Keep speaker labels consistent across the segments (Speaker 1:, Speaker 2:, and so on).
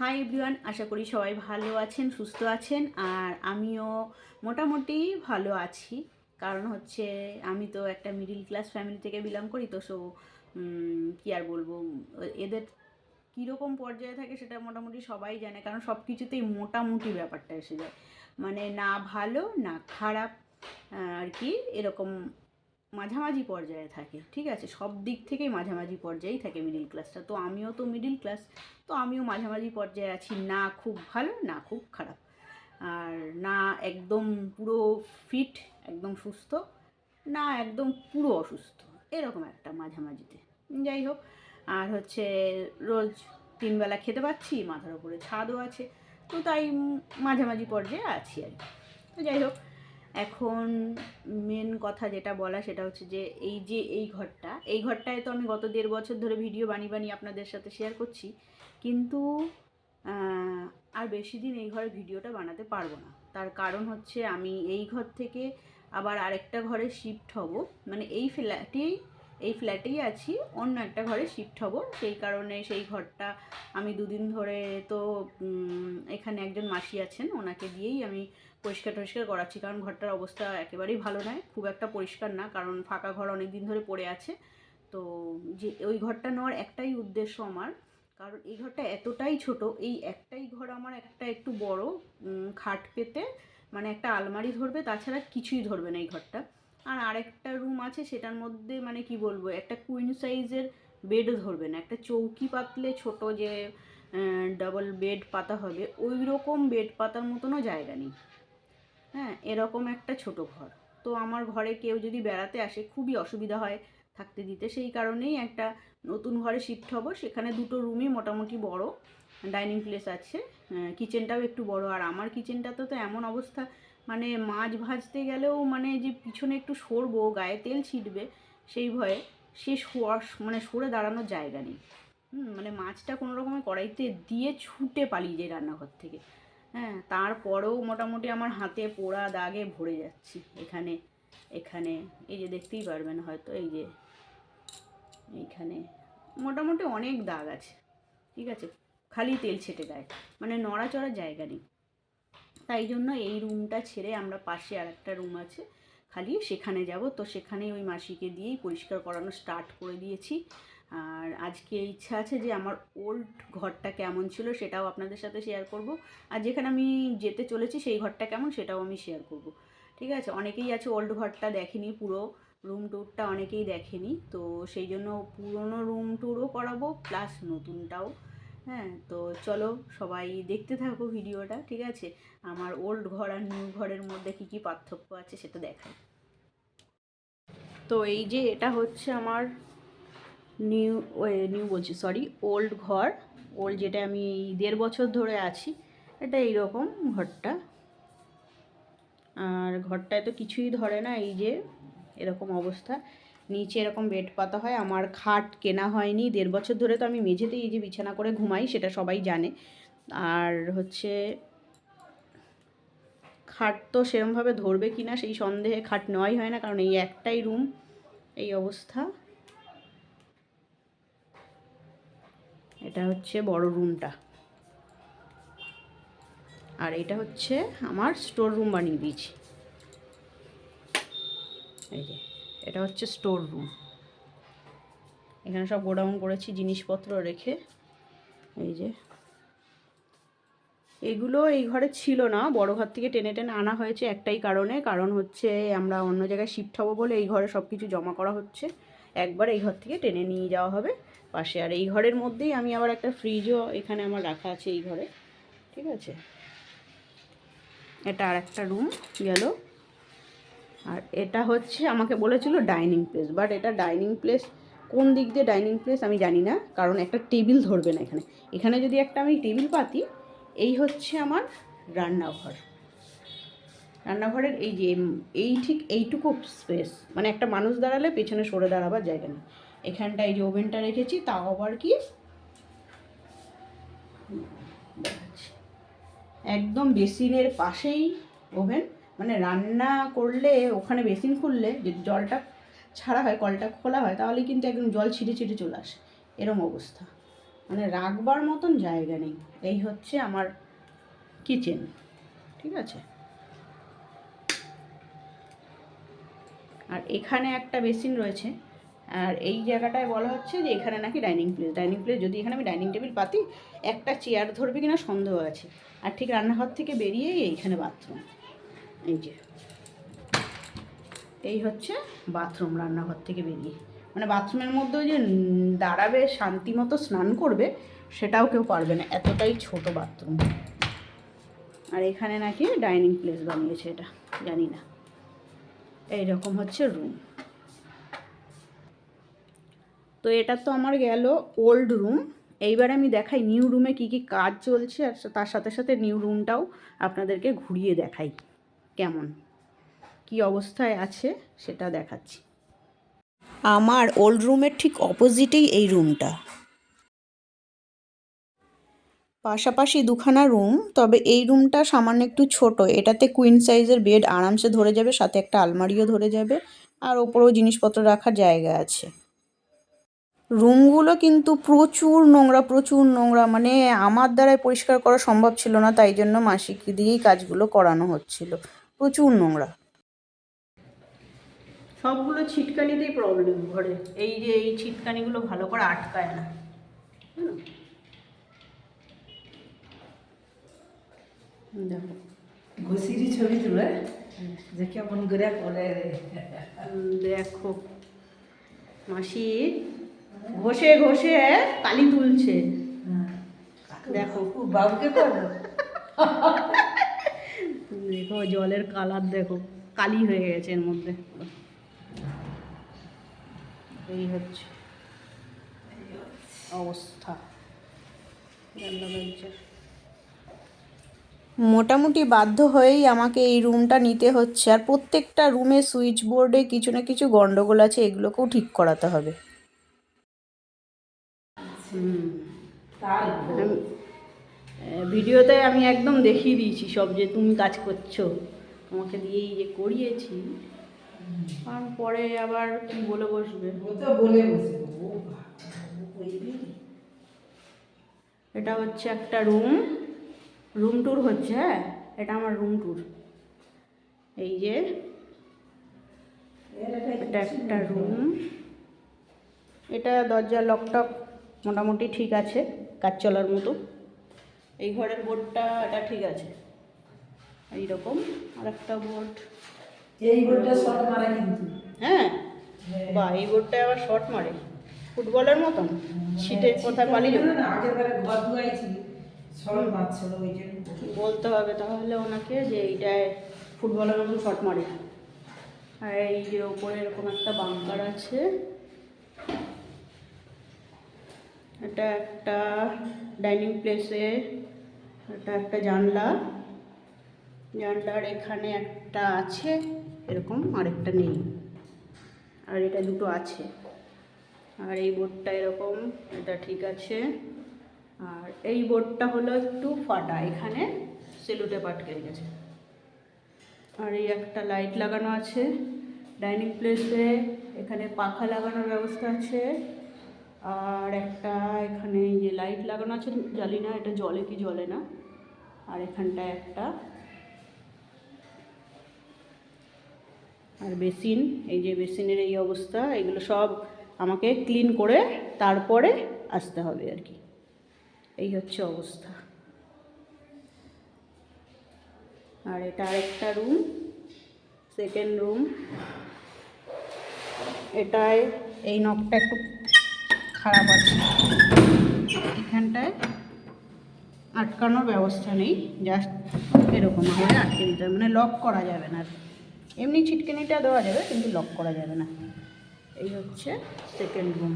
Speaker 1: Hi everyone আশা করি সবাই ভালো আছেন, সুস্থ আছেন, আর আমিও মোটামুটি ভালো আছি। কারণ হচ্ছে আমি তো একটা মিডিল ক্লাস ফ্যামিলি থেকে বিলং করি, তো সো কী আর বলব, এদের কীরকম পর্যায়ে থাকে সেটা মোটামুটি সবাই জানে, কারণ সব কিছুতেই মোটামুটি ব্যাপারটা এসে যায়। মানে না ভালো, না খারাপ আর কি, এরকম মাঝামাঝি পর্যায়ে থাকে, ঠিক আছে? সব দিক থেকেই মাঝামাঝি পর্যায়েই থাকে মিডিল ক্লাসটা তো আমিও তো মিডিল ক্লাস তো আমিও মাঝামাঝি পর্যায়ে আছি, না খুব ভালো, না খুব খারাপ। আর না একদম পুরো ফিট একদম সুস্থ, না একদম পুরো অসুস্থ, এরকম একটা মাঝামাঝিতে। যাই হোক, আর হচ্ছে রোজ তিনবেলা খেতে পাচ্ছি, মাথার উপরে ছাদও আছে, তো তাই মাঝামাঝি পর্যায়ে আছি আর কি। তো যাই হোক এখন মেন কথা যেটা বলা সেটা হচ্ছে যে এই যে এই ঘরটা, এই ঘরটায় তো আমি গত দেড় বছর ধরে ভিডিও বানিয়ে বানিয়ে আপনাদের সাথে শেয়ার করছি। কিন্তু আর বেশি দিন এই ঘরে ভিডিওটা বানাতে পারব না। তার কারণ হচ্ছে আমি এই ঘর থেকে আবার আরেকটা ঘরে শিফট হব। মানে এই ফ্ল্যাটেই এই ফ্ল্যাটেই আছি, অন্য একটা ঘরে শিফট হব। সেই কারণে সেই ঘরটা আমি দুদিন ধরে তো এখানে একজন মাসি আছেন, ওনাকে দিয়েই আমি পরিষ্কার টরিষ্কার করাচ্ছি। কারণ ঘরটার অবস্থা একেবারেই ভালো নয়, খুব একটা পরিষ্কার না, কারণ ফাঁকা ঘর অনেক দিন ধরে পড়ে আছে। তো যে, ওই ঘরটা নেওয়ার একটাই উদ্দেশ্য আমার, কারণ এই ঘরটা এতটাই ছোট, এই একটাই ঘর আমার একটা একটু বড় খাট পেতে মানে একটা আলমারি ধরবে, তাছাড়া কিছুই ধরবে না এই ঘরটা। আর আরেকটা রুম আছে, সেটার মধ্যে মানে কি বলব, একটা কুইন সাইজের বেডও ধরবে না একটা চৌকি পাতলে ছোট যে ডাবল বেড পাতা হবে ওই রকম বেড পাতার মতনও জায়গা নেই। হ্যাঁ এরকম একটা ছোট ঘর। তো আমার ঘরে কেউ যদি বেড়াতে আসে, খুবই অসুবিধা হয় থাকতে দিতে। সেই কারণেই একটা নতুন ঘরে শিফট হব। সেখানে দুটো রুমই মোটামুটি বড় ডাইনিং প্লেস আছে কিচেনটাও একটু বড়। আর আমার কিচেনটাতে তো এমন অবস্থা মানে মাছ ভাজতে গেলেও মানে যে পিছনে একটু সরবো, গায়ে তেল ছিটবে, সেই ভয়ে সে মানে সরে দাঁড়ানোর জায়গা নেই। মানে মাছটা কোনো রকমের কড়াইতে দিয়ে ছুটে পালিয়ে যায় রান্নাঘর থেকে। হ্যাঁ তারপরেও মোটামুটি আমার হাতে পোড়া দাগে ভরে যাচ্ছি এখানে এখানে। এই যে দেখতেই পারবেন হয়তো এই যে এইখানে। মোটামুটি অনেক দাগ আছে, ঠিক আছে? খালি তেল ছেটে দেয় মানে নড়াচড়ার জায়গা নেই। তাই জন্য এই রুমটা ছেড়ে আমরা পাশে আর একটা রুম আছে, খালি সেখানে যাব। তো সেখানে ওই মাসিকে দিয়েই পরিষ্কার করানো স্টার্ট করে দিয়েছি। আর আজকে ইচ্ছা আছে যে আমার ওল্ড ঘরটা কেমন ছিল সেটাও আপনাদের সাথে শেয়ার করব। আর যেখানে আমি যেতে চলেছি সেই ঘরটা কেমন সেটাও আমি শেয়ার করব। ঠিক আছে? অনেকেই আছে ওল্ড ঘরটা দেখেনি, পুরো রুম ট্যুরটা অনেকেই দেখেনি। তো সেই জন্য পুরনো রুম ট্যুরও করাবো প্লাস নতুনটাও হ্যাঁ তো চলো সবাই দেখতে থাকো ভিডিওটা, ঠিক আছে? আমার ওল্ড ঘর আর নিউ ঘরের মধ্যে কী কী পার্থক্য আছে সেটা দেখাই। তো এই যে এটা হচ্ছে আমার নিউ নিউ বলছি সরি ওল্ড ঘর। ওল্ড যেটা আমি দেড় বছর ধরে আছি, এটা এইরকম ঘরটা। আর ঘরটায় তো কিছুই ধরে না, এই যে এরকম অবস্থা। নিচে এরকম বেড পাতা হয়, আমার খাট কেনা হয়নি, দেড় বছর ধরে তো আমি মেঝেতেই এই যে বিছানা করে ঘুমাই, সেটা সবাই জানে। আর হচ্ছে খাট তো সেরমভাবে ধরবে কি না সেই সন্দেহে খাট নেওয়াই হয় না, কারণ এই একটাই রুম, এই অবস্থা। এটা হচ্ছে বড় রুমটা। আর এটা হচ্ছে আমার স্টোর রুম বানিয়ে দিয়েছি। এই যে। এটা হচ্ছে স্টোর রুম এখানে সব গোডাউন করেছি, জিনিসপত্র রেখে। এই যে। এগুলো এই ঘরে ছিল না, বড় ঘর থেকে টেনে টেনে আনা হয়েছে একটাই কারণে। কারণ হচ্ছে আমরা অন্য জায়গায় শিফট হব বলে এই ঘরে সব কিছু জমা করা হচ্ছে। একবার এই ঘর থেকে টেনে নিয়ে যাওয়া হবে পাশে। আর এই ঘরের মধ্যেই আমি আবার একটা ফ্রিজও এখানে আমার রাখা আছে এই ঘরে। ঠিক আছে? এটা আর একটা রুম গেল। আর এটা হচ্ছে আমাকে বলেছিল ডাইনিং প্লেস বাট এটা ডাইনিং প্লেস কোন দিক দিয়ে ডাইনিং প্লেস আমি জানি না, কারণ একটা টেবিল ধরবে না এখানে। এখানে যদি একটা আমি টেবিল পাতি, এই হচ্ছে আমার রান্নাঘর। রান্নাঘরের এই যে, এই ঠিক এইটুকু স্পেস মানে একটা মানুষ দাঁড়ালে পেছনে সরে দাঁড়াবার জায়গা নেই। এখানটা এই যে ওভেনটা রেখেছি, তাও আবার কি? একদম বেসিনের পাশেই ওভেন। মানে রান্না করলে ওখানে বেসিন খুললে যদি জলটা ছাড়া হয়, কলটা খোলা হয়, তাহলে কিন্তু একদম জল ছিটে ছিটে চলে আসে। এরম অবস্থা। মানে রাখবার মতন জায়গা নেই। এই হচ্ছে আমার কিচেন ঠিক আছে? আর এখানে একটা বেসিন রয়েছে। আর এই জায়গাটায় বলা হচ্ছে যে এখানে নাকি ডাইনিং প্লেস ডাইনিং প্লেস যদি এখানে আমি ডাইনিং টেবিল পাতি, একটা চেয়ার ধরবে কিনা সন্দেহ আছে। আর ঠিক রান্নাঘর থেকে বেরিয়েই এইখানে বাথরুম এই যে। এই হচ্ছে বাথরুম রান্নাঘর থেকে বেরিয়ে। মানে বাথরুমের মধ্যে যে দাঁড়াবে, শান্তি মতো স্নান করবে, সেটাও কেউ পারবে না। এতটাই ছোট বাথরুম। আর এখানে নাকি ডাইনিং প্লেস বানিয়েছে এটা, জানি না। এইরকম হচ্ছে রুম। তো এটা তো আমার গেল ওল্ড রুম। এইবার আমি দেখাই নিউ রুমে কি কি কাজ চলছে, আর তার সাথে সাথে নিউ রুমটাও আপনাদেরকে ঘুরিয়ে দেখাই। কেমন? কি অবস্থায় আছে সেটা দেখাচ্ছি। আমার ওল্ড রুমের ঠিক অপোজিটেই এই রুমটা পাশাপাশি দুখানা রুম তবে এই রুমটা সামান্য একটু ছোট। এটাতে কুইন সাইজের বেড আরামসে ধরে যাবে, সাথে একটা আলমারিও ধরে যাবে, আর ওপরেও জিনিসপত্র রাখার জায়গা আছে। রুমগুলো কিন্তু প্রচুর নোংরা প্রচুর নোংরা মানে আমার দ্বারাই পরিষ্কার করা সম্ভব ছিল না, তাই জন্য মাসিক দিয়েই কাজগুলো করানো হচ্ছিল। প্রচুর নোংরা। সবগুলো ছিটকানিতেই প্রবলেম ঘরে। এই যে এই ছিটকানিগুলো ভালো করে আটকায় না। হুম। দেখো।
Speaker 2: ঘুষিরি ছবি তুলে যে কেমন করে করে।
Speaker 1: উম, দেখো। মাসি ঘষে ঘষে কালি তুলছে। দেখো।
Speaker 2: বাবুকে করো
Speaker 1: দেখো জলের কালার দেখো কালি হয়ে গেছে এর মধ্যে। এই হচ্ছে অবস্থা। মোটামুটি বাধ্য হয়েই আমাকে এই রুমটা নিতে হচ্ছে আর প্রত্যেকটা রুমে সুইচ বোর্ডে কিছু না কিছু গন্ডগোল আছে এগুলোকেও ঠিক করাতে হবে। হুম ভিডিওতে আমি একদম দেখিয়ে দিয়েছি সব যে তুমি কাজ করছ। তোমাকে দিয়েই যে করিয়েছি। কারণ পরে আবার কি বলে বসবে?
Speaker 2: বলে?
Speaker 1: এটা হচ্ছে একটা রুম। রুম ট্যুর হচ্ছে হ্যাঁ? এটা আমার রুম ট্যুর। এই যে এটা একটা রুম। এটা দরজা লকটক মোটামুটি ঠিক আছে কাজ চলার মতো। এই ঘরের বোর্ডটা এটা ঠিক আছে। এইরকম আর একটা বোর্ড।
Speaker 2: এই বোর্ডটা শর্ট মারা কিন্তু।
Speaker 1: হ্যাঁ? বা এই বোর্ডটা আবার শর্ট মারে। ফুটবলের মতন। ছিটে কোথায়
Speaker 2: শর্ট জন্য।
Speaker 1: বলতে হবে তাহলে ওনাকে যে এইটায় ফুটবলের মতন শট মারে। আর এই যে ওপরে এরকম একটা বাঙ্কার আছে। এটা একটা ডাইনিং প্লেসে এটা একটা জানলা। জানলার এখানে একটা আছে, এরকম আরেকটা নেই। আর এটা দুটো আছে। আর এই বোর্ডটা এরকম, এটা ঠিক আছে। আর এই বোর্ডটা হলো একটু ফাটা, এখানে সেলুটে পাটকে গেছে। আর এই একটা লাইট লাগানো আছে, ডাইনিং প্লেসে, এখানে পাখা লাগানোর ব্যবস্থা আছে। আর একটা এখানে যে লাইট লাগানো আছে, জানি না এটা জলে কি জ্বলে না। আর এখানটায় একটা। আর বেসিন, এই যে বেসিনের এই অবস্থা, এগুলো সব আমাকে ক্লিন করে তারপরে আসতে হবে আর কি। এই হচ্ছে অবস্থা। আর এটা আরেকটা রুম, সেকেন্ড রুম। এটায় এই নখটা একটু খারাপ আছে। এখানটায় আটকানোর ব্যবস্থা নেই জাস্ট এরকম করে আটকে দিতে হবে মানে লক করা যাবে না। এমনি ছিটকিনিটা দেওয়া যাবে, কিন্তু লক করা যাবে না। এই হচ্ছে সেকেন্ড রুম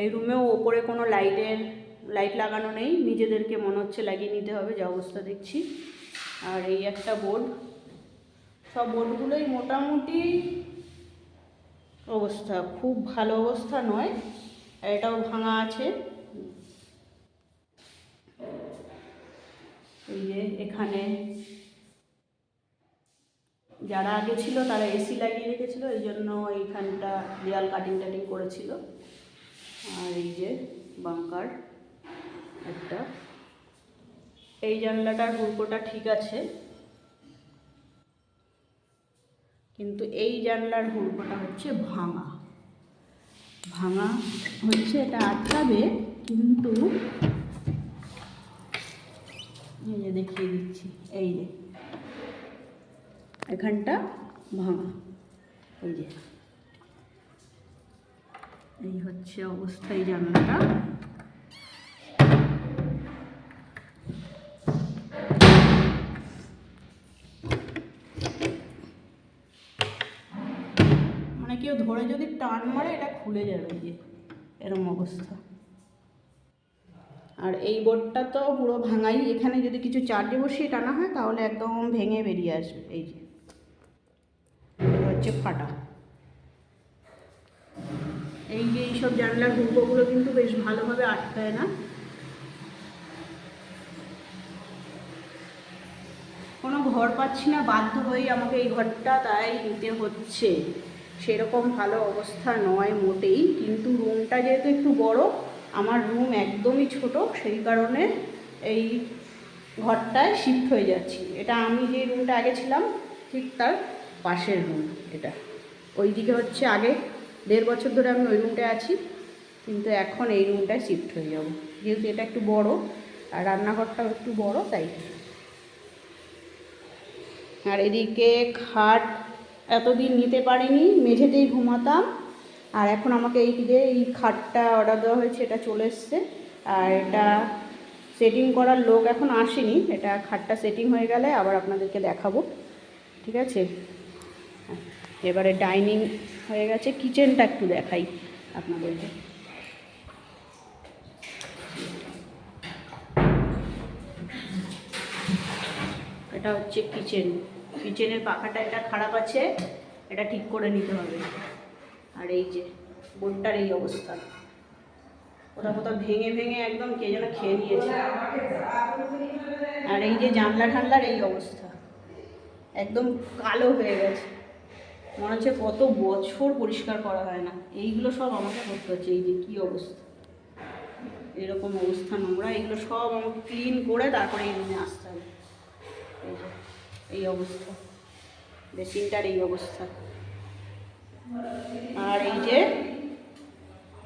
Speaker 1: এই রুমেও ওপরে কোনো লাইটের লাইট লাগানো নেই, নিজেদেরকে মনে হচ্ছে লাগিয়ে নিতে হবে, যে অবস্থা দেখছি। আর এই একটা বোর্ড সব বোর্ডগুলোই মোটামুটি অবস্থা, খুব ভালো অবস্থা নয় এটাও ভাঙা আছে। এই যে এখানে যারা আগে ছিল তারা এসি লাগিয়ে রেখেছিল, এই জন্য এইখানটা দেয়াল কাটিং টাটিং করেছিল। আর এই যে বাঙ্কার একটা। এই জানলাটার হুড়কোটা ঠিক আছে। কিন্তু এই জানলার হুড়কোটা হচ্ছে ভাঙা। ভাঙা হচ্ছে এটা আটকাবে, কিন্তু এই যে দেখিয়ে দিচ্ছি এই যে এখানটা ভাঙা এই যে এই হচ্ছে অবস্থা এই জানলাটা মানে কেউ ধরে যদি টান মারে, এটা খুলে যাবে এই যে এরম অবস্থা। আর এই বোর্ডটা তো পুরো ভাঙাই। এখানে যদি কিছু চার্জে বসিয়ে টানা হয়, তাহলে একদম ভেঙে বেরিয়ে আসবে। এই যে হচ্ছে ফাটা। এই যে এইসব জানলার হুকোগুলো কিন্তু বেশ ভালোভাবে আটকায় না। কোনো ঘর পাচ্ছি না, বাধ্য হয়েই আমাকে এই ঘরটা তাই নিতে হচ্ছে। সেরকম ভালো অবস্থা নয় মোটেই, কিন্তু রুমটা যেহেতু একটু বড় আমার রুম একদমই ছোট, সেই কারণে এই ঘরটায় শিফট হয়ে যাচ্ছি। এটা আমি যে রুমটা আগে ছিলাম, ঠিক তার পাশের রুম এটা। ওই দিকে হচ্ছে আগে দেড় বছর ধরে আমি ওই রুমটায় আছি, কিন্তু এখন এই রুমটায় শিফট হয়ে যাব। যেহেতু এটা একটু বড়, আর রান্নাঘরটাও একটু বড়, তাই। আর এদিকে খাট এতদিন নিতে পারিনি, মেঝেতেই ঘুমাতাম। আর এখন আমাকে এই যে এই খাটটা অর্ডার দেওয়া হয়েছে, এটা চলে এসছে। আর এটা সেটিং করার লোক এখন আসেনি। এটা খাটটা সেটিং হয়ে গেলে আবার আপনাদেরকে দেখাবো। ঠিক আছে? এবারে ডাইনিং হয়ে গেছে। কিচেনটা একটু দেখাই আপনাদেরকে। এটা হচ্ছে কিচেন কিচেনের পাখাটা এটা খারাপ আছে, এটা ঠিক করে নিতে হবে। আর এই যে বোনটার এই অবস্থা। কোথাও কোথাও ভেঙে ভেঙে একদম কে যেন খেয়ে নিয়েছে। আর এই যে জানলা ঠান্ডার এই অবস্থা, একদম কালো হয়ে গেছে। মনে হচ্ছে কত বছর পরিষ্কার করা হয় না। এইগুলো সব আমাকে করতে হচ্ছে, এই যে কী অবস্থা। এরকম অবস্থা নোংরা এগুলো সব আমাকে ক্লিন করে তারপরে এই রুমে আসতে হবে। এই অবস্থা। বেসিনটার এই অবস্থা। আর এই যে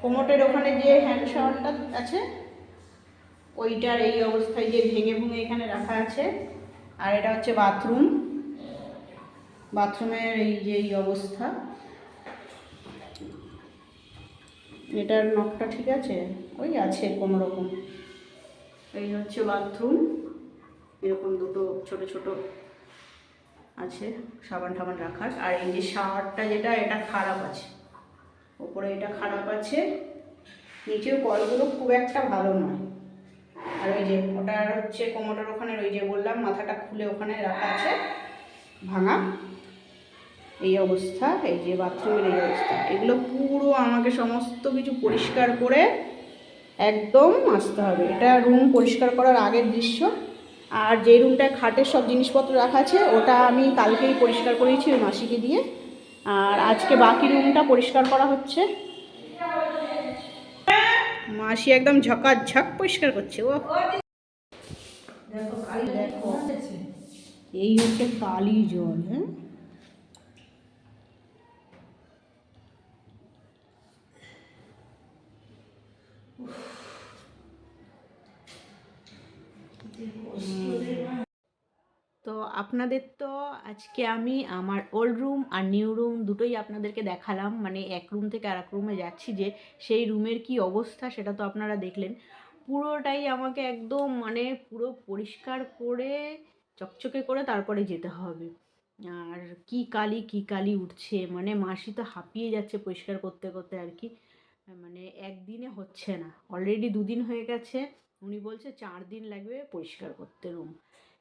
Speaker 1: কোমোটের ওখানে যে হ্যান্ড শাওয়ারটা আছে, ওইটার এই অবস্থায় যে ভেঙে ভুঙে এখানে রাখা আছে। আর এটা হচ্ছে বাথরুম বাথরুমের এই যে এই অবস্থা। এটার নখটা ঠিক আছে? ওই আছে কোনো রকম এই হচ্ছে বাথরুম এরকম দুটো ছোট ছোট আছে, সাবান টাবান রাখার। আর এই যে শাওয়ারটা যেটা, এটা খারাপ আছে। ওপরে এটা খারাপ আছে, নিচের কলগুলো খুব একটা ভালো নয়। আর ওই যে ওটার হচ্ছে কোমোটার ওখানে, ওই যে বললাম, মাথাটা খুলে ওখানে রাখা আছে, ভাঙা। এই অবস্থা, এই যে বাথরুমের এই অবস্থা। এগুলো পুরো আমাকে সমস্ত কিছু পরিষ্কার করে একদম আসতে হবে। এটা রুম পরিষ্কার করার আগের দৃশ্য। আর যে রুমটায় খাটের সব জিনিসপত্র রাখা আছে, ওটা আমি কালকেই পরিষ্কার করেছি ওই মাসিকে দিয়ে। আর আজকে বাকি রুমটা পরিষ্কার করা হচ্ছে। মাসি একদম ঝকাঝক পরিষ্কার করছে ও এই হচ্ছে কালি জল হ্যাঁ। আপনাদের তো আজকে আমি আমার ওল্ড রুম আর নিউ রুম দুটোই আপনাদেরকে দেখালাম। মানে এক রুম থেকে আর এক রুমে যাচ্ছি যে সেই রুমের কি অবস্থা সেটা তো আপনারা দেখলেন। পুরোটাই আমাকে একদম মানে পুরো পরিষ্কার করে, চকচকে করে তারপরে যেতে হবে। আর কি কালি কি কালি উঠছে? মানে মাসি তো হাঁপিয়ে যাচ্ছে পরিষ্কার করতে করতে আর কি। মানে একদিনে হচ্ছে না। অলরেডি দুদিন হয়ে গেছে। উনি বলছে চার দিন লাগবে পরিষ্কার করতে রুম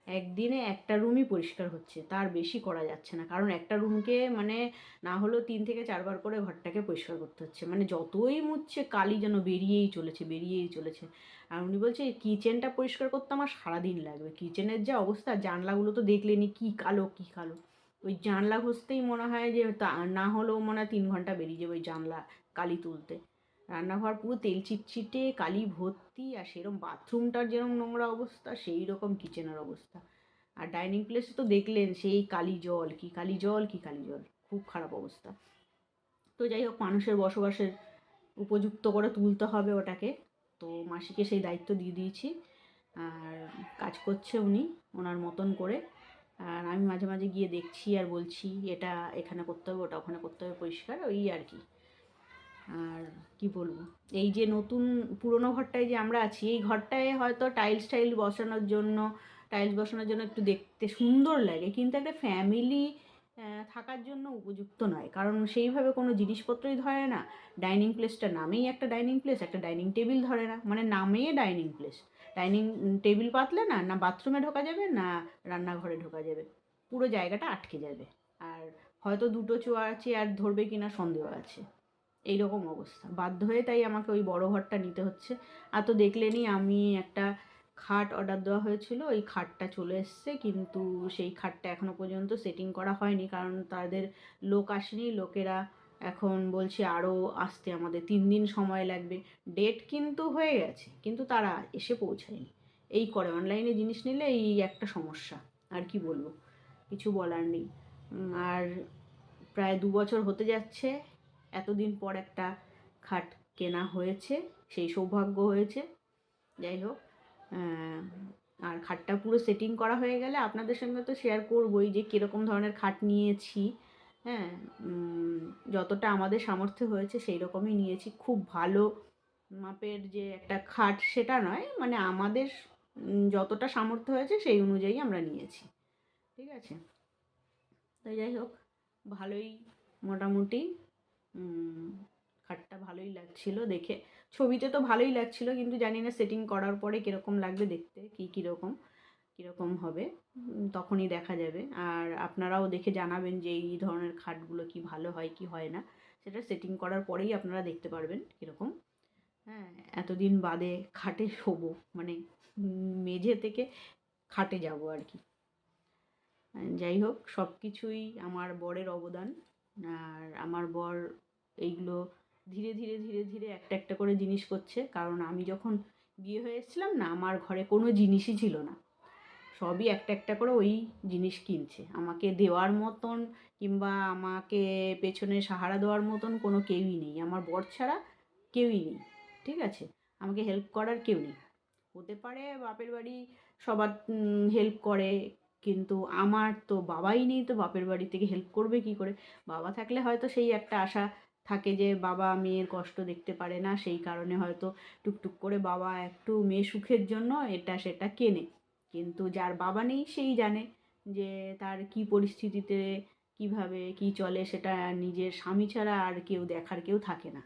Speaker 1: একদিনে একটা রুমই পরিষ্কার হচ্ছে, তার বেশি করা যাচ্ছে না। কারণ একটা রুমকে মানে না হলেও তিন থেকে চারবার করে ঘরটাকে পরিষ্কার করতে হচ্ছে। মানে যতই মুছছে কালি যেন বেরিয়েই চলেছে বেরিয়েই চলেছে। আর উনি বলছে কিচেনটা পরিষ্কার করতে আমার সারাদিন লাগবে। কিচেনের যা অবস্থা, জানলাগুলো তো দেখলেনি, কি কালো কি কালো। ওই জানলা ঘষতেই মনে হয় যে না হলেও মনে হয় তিন ঘণ্টা বেরিয়ে যাবে ওই জানলা কালি তুলতে। রান্নাঘর পুরো তেল চিটচিটে, কালি ভর্তি, আর সেরকম বাথরুমটার যেরকম নোংরা অবস্থা, সেই রকম কিচেনের অবস্থা। আর ডাইনিং প্লেসে তো দেখলেন, সেই কালি জল, কি কালি জল, কি কালি জল। খুব খারাপ অবস্থা। তো যাই হোক, মানুষের বসবাসের উপযুক্ত করে তুলতে হবে ওটাকে। তো মাসিকে সেই দায়িত্ব দিয়ে দিয়েছি। আর কাজ করছে উনি, ওনার মতন করে। আর আমি মাঝে মাঝে গিয়ে দেখছি আর বলছি, এটা এখানে করতে হবে, ওটা ওখানে করতে হবে, পরিষ্কার। ওই আর কি। আর কি বলব? এই যে নতুন পুরনো ঘরটায় যে আমরা আছি, এই ঘরটায় হয়তো টাইলস টাইল বসানোর জন্য টাইলস বসানোর জন্য একটু দেখতে সুন্দর লাগে, কিন্তু একটা ফ্যামিলি থাকার জন্য উপযুক্ত নয়। কারণ সেইভাবে কোনো জিনিসপত্রই ধরে না। ডাইনিং প্লেসটা নামেই একটা ডাইনিং প্লেস একটা ডাইনিং টেবিল ধরে না। মানে নামেই ডাইনিং প্লেস ডাইনিং টেবিল পাতলে না না বাথরুমে ঢোকা যাবে, না রান্নাঘরে ঢোকা যাবে। পুরো জায়গাটা আটকে যাবে। আর হয়তো দুটো চেয়ার চেয়ার ধরবে কিনা সন্দেহ আছে। এই রকম অবস্থা। বাধ্য হয়ে তাই আমাকে ওই বড় ঘরটা নিতে হচ্ছে। আর তো দেখলেনই আমি একটা খাট অর্ডার দেওয়া হয়েছিল, ওই খাটটা চলে এসছে। কিন্তু সেই খাটটা এখনও পর্যন্ত সেটিং করা হয়নি, কারণ তাদের লোক আসেনি। লোকেরা এখন বলছে আরও আসতে আমাদের তিন দিন সময় লাগবে। ডেট কিন্তু হয়ে গেছে, কিন্তু তারা এসে পৌঁছায়নি। এই করে অনলাইনে জিনিস নিলে এই একটা সমস্যা, আর কি বলব? কিছু বলার নেই। আর প্রায় দু বছর হতে যাচ্ছে এতদিন পর একটা খাট কেনা হয়েছে, সেই সৌভাগ্য হয়েছে। যাই হোক আর খাটটা পুরো সেটিং করা হয়ে গেলে আপনাদের সঙ্গে তো শেয়ার করবোই যে কীরকম ধরনের খাট নিয়েছি। হ্যাঁ যতটা আমাদের সামর্থ্য হয়েছে সেই রকমই নিয়েছি। খুব ভালো মাপের যে একটা খাট সেটা নয় মানে আমাদের যতটা সামর্থ্য হয়েছে সেই অনুযায়ী আমরা নিয়েছি। ঠিক আছে? তো যাই হোক, ভালোই মোটামুটি। খাটটা ভালোই লাগছিল দেখে। ছবিতে তো ভালোই লাগছিল, কিন্তু জানি না সেটিং করার পরে কীরকম লাগবে দেখতে, কী কীরকম কীরকম হবে তখনই দেখা যাবে। আর আপনারাও দেখে জানাবেন যে এই ধরনের খাটগুলো কি ভালো হয়, কি হয় না। সেটা সেটিং করার পরেই আপনারা দেখতে পারবেন কীরকম। হ্যাঁ এতদিন বাদে খাটে শোবো মানে মেঝে থেকে খাটে যাব আর কি। যাই হোক সব কিছুই আমার বরের অবদান। আর আমার বর এইগুলো ধীরে ধীরে ধীরে ধীরে একটা একটা করে জিনিস করছে। কারণ আমি যখন বিয়ে হয়ে এসেছিলাম না, আমার ঘরে কোনো জিনিসই ছিল না। সবই একটা একটা করে ওই জিনিস কিনছে। আমাকে দেওয়ার মতন কিংবা আমাকে পেছনে সাহারা দেওয়ার মতন কোনো কেউই নেই। আমার বর ছাড়া কেউই নেই, ঠিক আছে? আমাকে হেল্প করার কেউ নেই। হতে পারে বাপের বাড়ি সবার হেল্প করে, কিন্তু আমার তো বাবাই নেই, তো বাপের বাড়ি থেকে হেল্প করবে কি করে? বাবা থাকলে হয়তো সেই একটা আশা থাকে যে বাবা মেয়ের কষ্ট দেখতে পারে না, সেই কারণে হয়তো টুকটুক করে বাবা একটু মেয়ে সুখের জন্য এটা সেটা কেনে। কিন্তু যার বাবা নেই, সেই জানে যে তার কি পরিস্থিতিতে, কীভাবে কি চলে সেটা নিজের স্বামী ছাড়া আর কেউ দেখার কেউ থাকে না।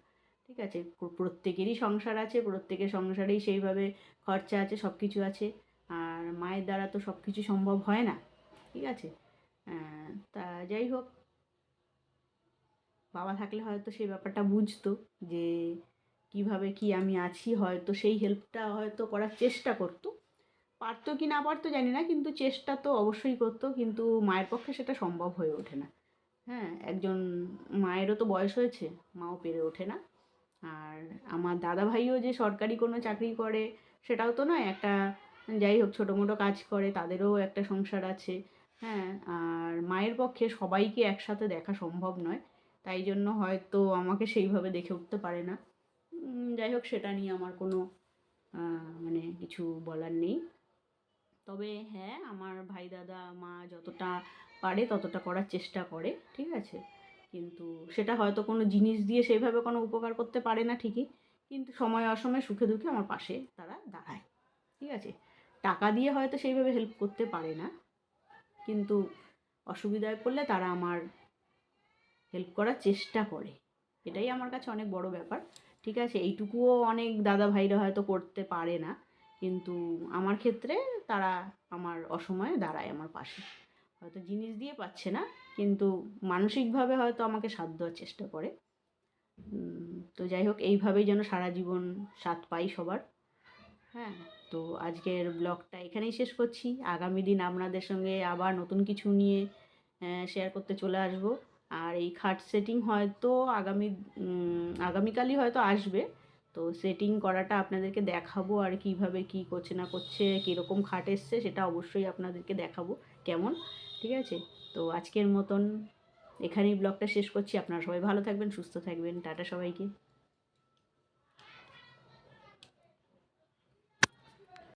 Speaker 1: ঠিক আছে? প্রত্যেকেরই সংসার আছে, প্রত্যেকের সংসারেই সেইভাবে খরচা আছে সব কিছু আছে। আর মায়ের দ্বারা তো সব কিছু সম্ভব হয় না। ঠিক আছে? তা যাই হোক। বাবা থাকলে হয়তো সেই ব্যাপারটা বুঝতো যে কীভাবে কি আমি আছি, হয়তো সেই হেল্পটা হয়তো করার চেষ্টা করতো। পারতো কি না পারতো জানি না, কিন্তু চেষ্টা তো অবশ্যই করতো, কিন্তু মায়ের পক্ষে সেটা সম্ভব হয়ে ওঠে না। হ্যাঁ একজন মায়েরও তো বয়স হয়েছে, মাও পেরে ওঠে না। আর আমার দাদা ভাইও যে সরকারি কোনো চাকরি করে সেটাও তো নয়, একটা যাই হোক ছোটো মোটো কাজ করে, তাদেরও একটা সংসার আছে। হ্যাঁ আর মায়ের পক্ষে সবাইকে একসাথে দেখা সম্ভব নয়। তাই জন্য হয়তো আমাকে সেইভাবে দেখে উঠতে পারে না। যাই হোক, সেটা নিয়ে আমার কোনো মানে কিছু বলার নেই। তবে হ্যাঁ আমার ভাই দাদা, মা যতটা পারে ততটা করার চেষ্টা করে, ঠিক আছে? কিন্তু সেটা হয়তো কোনো জিনিস দিয়ে সেইভাবে কোনো উপকার করতে পারে না ঠিকই, কিন্তু সময় অসময়ে, সুখে দুঃখে আমার পাশে তারা দাঁড়ায়, ঠিক আছে? টাকা দিয়ে হয়তো সেইভাবে হেল্প করতে পারে না, কিন্তু অসুবিধায় পড়লে তারা আমার হেল্প করার চেষ্টা করে। এটাই আমার কাছে অনেক বড় ব্যাপার। ঠিক আছে, এইটুকুও অনেক দাদা ভাইরা হয়তো করতে পারে না, কিন্তু আমার ক্ষেত্রে তারা আমার অসময়ে দাঁড়ায় আমার পাশে। হয়তো জিনিস দিয়ে পাচ্ছে না, কিন্তু মানসিকভাবে হয়তো আমাকে সাথ দেওয়ার চেষ্টা করে। তো যাই হোক, এইভাবেই যেন সারা জীবন সাথ পাই সবার। হ্যাঁ তো আজকের ব্লগটা এখানেই শেষ করছি। আগামী দিন আপনাদের সঙ্গে আবার নতুন কিছু নিয়ে শেয়ার করতে চলে আসব। আর এই খাট সেটিং হয়তো আগামী আগামীকালই হয়তো আসবে। তো সেটিং করাটা আপনাদেরকে দেখাবো আর কীভাবে কি করছে না করছে, কীরকম খাট এসছে সেটা অবশ্যই আপনাদেরকে দেখাবো। কেমন? ঠিক আছে? তো আজকের মতন এখানেই ব্লগটা শেষ করছি। আপনারা সবাই ভালো থাকবেন, সুস্থ থাকবেন। টাটা সবাইকে।